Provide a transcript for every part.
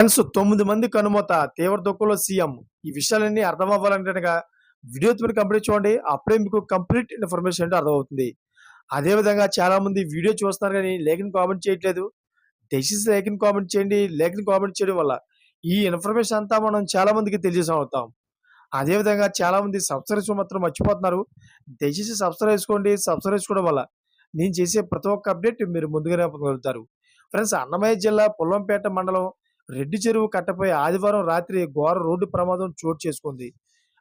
Friends తొమ్మిది మంది కనుమత తీవ్ర దుఃఖంలో సీఎం. ఈ విషయాలన్నీ అర్థం అవ్వాలంటేగా కనుక వీడియో మీరు కంప్లీట్ చూడండి అప్పుడే మీకు కంప్లీట్ ఇన్ఫర్మేషన్ అంటే అర్థమవుతుంది. అదే విధంగా చాలా మంది వీడియో చూస్తున్నారు కానీ లేఖని కామెంట్ చేయట్లేదు. దయచేసి లేఖని కామెంట్ చేయండి లేఖని కామెంట్ చేయడం వల్ల ఈ ఇన్ఫర్మేషన్ అంతా మనం చాలా మందికి తెలియజేసాం అవుతాం. అదే చాలా మంది సబ్స్క్రైబ్ మాత్రం మర్చిపోతున్నారు. దయచేసి సబ్స్క్రైబ్ చేసుకోండి. సబ్స్క్రైబ్ చేసుకోవడం వల్ల నేను చేసే ప్రతి ఒక్క అప్డేట్ మీరు ముందుగానే పొందగలుగుతారు. ఫ్రెండ్స్ అన్నమయ్య జిల్లా పొల్లంపేట మండలం రెడ్డి చెరువు కట్టపై ఆదివారం రాత్రి ఘోర రోడ్డు ప్రమాదం చోటు చేసుకుంది.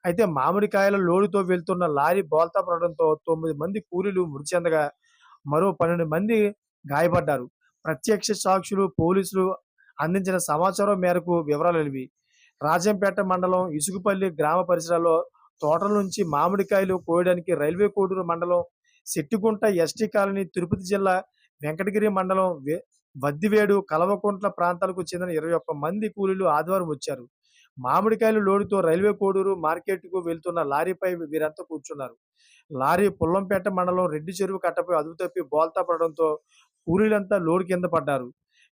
అయితే మామిడికాయల లోడుతో వెళ్తున్న లారీ బోల్తా పడడంతో తొమ్మిది మంది కూలీలు మృతి చెందగా మరో పన్నెండు మంది గాయపడ్డారు. ప్రత్యక్ష సాక్షులు పోలీసులు అందించిన సమాచారం మేరకు వివరాలు ఇవి. రాజంపేట మండలం ఇసుగుపల్లి గ్రామ పరిసరాల్లో తోటల నుంచి మామిడికాయలు కోయడానికి రైల్వే కోడూరు మండలం శెట్టిగుంట ఎస్టీ కాలనీ తిరుపతి జిల్లా వెంకటగిరి మండలం వే- వద్దివేడు కలవకుంట్ల ప్రాంతాలకు చెందిన ఇరవై ఒక్క మంది కూలీలు ఆదివారం వచ్చారు. మామిడికాయలు లోడుతో రైల్వే కోడూరు మార్కెట్కు వెళ్తున్న లారీపై వీరంతా కూర్చున్నారు. లారీ పుల్లంపేట మండలం రెడ్డి చెరువు కట్టపై అదుపు తప్పి బోల్తా పడడంతో కూలీలంతా లోడు కింద పడ్డారు.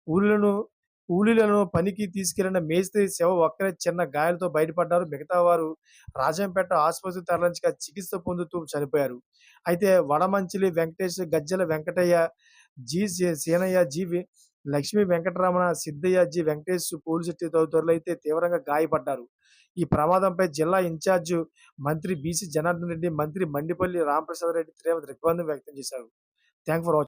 కూలీలను కూలీలను పనికి తీసుకెళ్ళిన మేస్త్రి శివ ఒక్కరే చిన్న గాయాలతో బయటపడ్డారు. మిగతా వారు రాజంపేట ఆసుపత్రికి తరలించగా చికిత్స పొందుతూ చనిపోయారు. అయితే వడమంచిలి వెంకటేష్ గజ్జల వెంకటయ్య జి సీనయ్య జి వి- లక్ష్మీ వెంకటరమణ సిద్ధయ్య జి వెంకటేష్ పోలిశెట్టి తదితరులు అయితే తీవ్రంగా గాయపడ్డారు. ఈ ప్రమాదంపై జిల్లా ఇన్ఛార్జ్ మంత్రి బీసీ జనార్దన్ రెడ్డి మంత్రి మండిపల్లి రామప్రసాద్ రెడ్డి తీవ్ర దిగ్బంధం వ్యక్తం చేశారు. Thank for watching